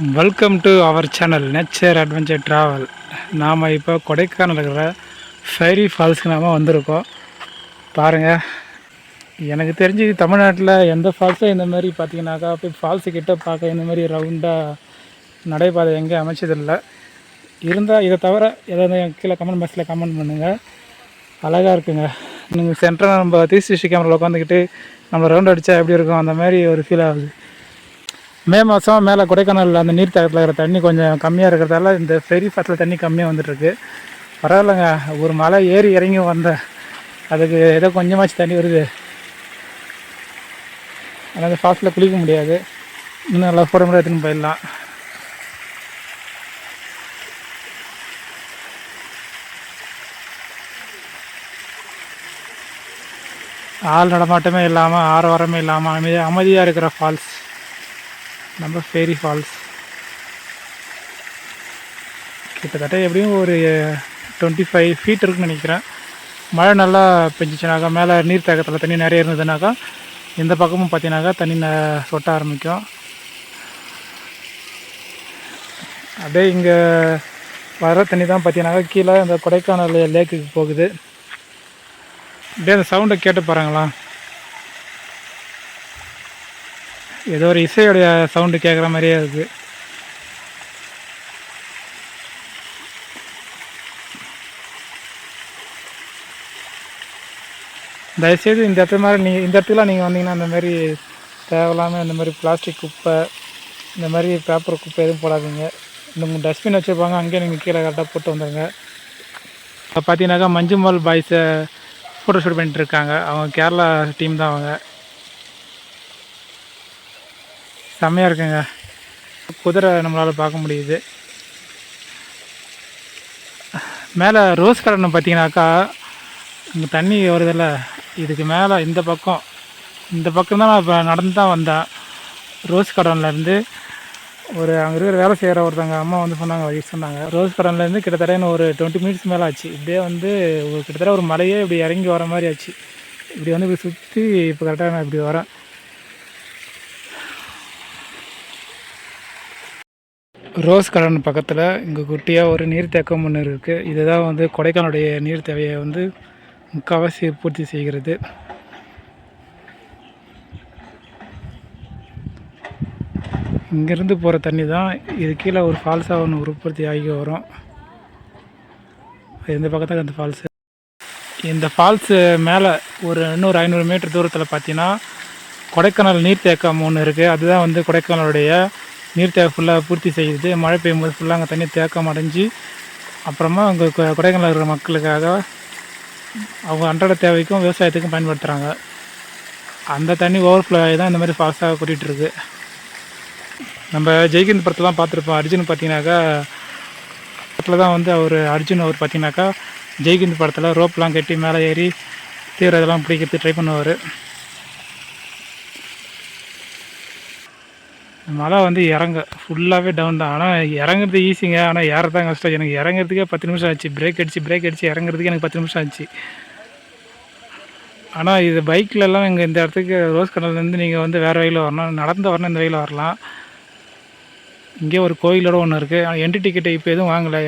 Welcome to our channel nature adventure travel நாம் இப்போ கொடைக்கானல் இருக்கிற ஃபைரி ஃபால்ஸ்க்கு நாம் வந்திருக்கோம். பாருங்கள் எனக்கு தெரிஞ்சு தமிழ்நாட்டில் எந்த ஃபால்ஸும் இந்த மாதிரி பார்த்தீங்கன்னாக்கா போய் ஃபால்ஸு கிட்ட பார்க்க இந்த மாதிரி ரவுண்டாக நடைபாதை எங்கேயும் அமைச்சதில்லை. இருந்தால் இதை தவிர ஏதாவது கீழே கமெண்ட் பாக்ஸில் கமெண்ட் பண்ணுங்கள் அழகாக இருக்குங்க. நீங்கள் சென்டராக நம்ம த்ரீ சிக்ஸ்டி கேமராவில் உட்காந்துக்கிட்டு நம்ம ரவுண்ட் அடித்தா எப்படி இருக்கும்? அந்த மாதிரி ஒரு ஃபீல் ஆகுது. மே மாதம் மேலே கொடைக்கானல் அந்த நீர்த்தகத்தில் இருக்கிற தண்ணி கொஞ்சம் கம்மியாக இருக்கிறதால இந்த ஃபெரி ஃபால்ஸில் தண்ணி கம்மியாக வந்துட்டுருக்கு. பரவாயில்லைங்க ஒரு மலை ஏறி இறங்கி வந்தேன் அதுக்கு ஏதோ கொஞ்சமாச்சு தண்ணி வருது. ஆனால் அந்த ஃபால்ஸில் குளிக்க முடியாது. இன்னும் நல்லா ஃபோட்டோ மட்டும் எடுத்துன்னு போயிடலாம். ஆள் நடமாட்டமே இல்லாமல் ஆரவாரமே இல்லாமல் அமைதி அமைதியாக இருக்கிற ஃபால்ஸ் நம்ம ஃபேரி ஃபால்ஸ் கிட்டத்தட்ட எப்படியும் ஒரு டுவெண்ட்டி ஃபைவ் ஃபீட் இருக்குன்னு நினைக்கிறேன். மழை நல்லா பெஞ்சிச்சுனாக்கா மேலே நீர் தேக்கத்தில் தண்ணி நிறைய இருந்ததுனாக்கா இந்த பக்கமும் பார்த்தீங்கன்னாக்கா தண்ணி சொட்ட ஆரம்பிக்கும். அப்படியே இங்கே வர தண்ணி தான் பார்த்தீங்கன்னாக்கா கீழே இந்த கொடைக்கானல் லேக்குக்கு போகுது. அப்படியே அந்த சவுண்டை கேட்டு பாருங்களா ஏதோ ஒரு இசையோடைய சவுண்டு கேட்குற மாதிரியே இருக்குது தயவுசெய்து இந்த இடத்துல மாதிரி நீங்கள் இந்த இடத்துல நீங்கள் வந்தீங்கன்னா இந்த மாதிரி தேவையில்லாமல் இந்த மாதிரி பிளாஸ்டிக் குப்பை இந்த மாதிரி பேப்பர் குப்பை எதுவும் போடாதீங்க. இந்த டஸ்ட்பின் வச்சுருப்பாங்க அங்கேயே நீங்கள் கீழே கரெக்டாக போட்டு வந்துடுங்க இப்போ பார்த்தீங்கன்னாக்கா மஞ்சுமால் பாய்ஸை ஃபோட்டோ ஷூட் பண்ணிட்டு இருக்காங்க. அவங்க கேரளா டீம் தான் அவங்க. செம்மையாக இருக்குங்க. குதிரை நம்மளால் பார்க்க முடியுது. மேலே ரோஸ் கார்டன் பார்த்தீங்கன்னாக்கா இங்கே தண்ணி வருதில்ல. இதுக்கு மேலே இந்த பக்கம் இந்த பக்கம் தான் நான் இப்போ நடந்து தான் வந்தேன். ரோஸ் கார்டன்லேருந்து ஒரு அங்கே இருக்கிற வேலை செய்கிற ஒருத்தவங்க அம்மா வந்து சொன்னாங்க வழி சொன்னாங்க. ரோஸ் கார்டன்லேருந்து கிட்டத்தட்ட இன்னும் ஒரு டுவெண்ட்டி மினிட்ஸ் மேலே ஆச்சு. இப்படியே வந்து கிட்டத்தட்ட ஒரு மலையே இப்படி இறங்கி வர மாதிரி ஆச்சு. இப்படி வந்து இப்படி சுற்றி இப்போ கரெக்டாக நான் இப்படி வரேன். ரோஸ் கார்டன் பக்கத்தில் இங்கே குட்டியாக ஒரு நீர்த்தேக்கம் ஒன்று இருக்குது இதுதான் வந்து கொடைக்கானுடைய நீர் தேவையை வந்து முக்கால்வாசி பூர்த்தி செய்கிறது. இங்கேருந்து போகிற தண்ணி தான் இது கீழே ஒரு ஃபால்ஸாக ஒன்று உற்பத்தி ஆகி வரும். இந்த பக்கத்தில் அந்த ஃபால்ஸு. இந்த ஃபால்ஸு மேலே ஒரு இன்னொரு ஐநூறு மீட்டர் தூரத்தில் பார்த்தீங்கன்னா கொடைக்கானல் நீர்த்தேக்கம் ஒன்று இருக்குது அதுதான் வந்து கொடைக்கானலுடைய நீர் தேவை ஃபுல்லாக பூர்த்தி செய்யுது மழை பெய்யும்போது ஃபுல்லாக அங்கே தண்ணி தேக்கம் அடைஞ்சு அப்புறமா அங்கே கொடைக்கானல் இருக்கிற மக்களுக்காக அவங்க அன்றாட தேவைக்கும் விவசாயத்துக்கும் பயன்படுத்துகிறாங்க அந்த தண்ணி ஓவர்ஃப்ளோ ஆகி தான் இந்த மாதிரி ஃபாஸ்ட்டாக கூட்டிகிட்ருக்கு நம்ம ஜெய்கிந்த் படத்தெலாம் பார்த்துருப்போம். அர்ஜுன் பார்த்தீங்கன்னாக்கா படத்தில் தான் வந்து அவர் அர்ஜுன் அவர் பார்த்தீங்கன்னாக்கா ஜெய்கிந்த் படத்தில் ரோப்லாம் கட்டி மேலே ஏறி தீவிர இதெல்லாம் பிடிக்கிறது ட்ரை பண்ணுவார். மழை வந்து இறங்க. ஃபுல்லாகவே டவுன் தான். ஆனால் இறங்குறது ஈஸிங்க ஆனால் ஏறதான் கஷ்டம். எனக்கு இறங்குறதுக்கே பத்து நிமிஷம் ஆச்சு. பிரேக் அடிச்சு பிரேக் அடிச்சு இறங்குறதுக்கு எனக்கு பத்து நிமிஷம் ஆச்சு. ஆனால் இது பைக்கிலலாம் இங்கே இந்த இடத்துக்கு ரோஸ் கடல்லேருந்து நீங்கள் வந்து வேறு வகையில் வரணும். நடந்து வரணும் இந்த வகையில் வரலாம். இங்கே ஒரு கோயிலோட ஒன்று இருக்குது ஆனால் என்ட்ரி டிக்கெட்டு இப்போ எதுவும் வாங்கலை.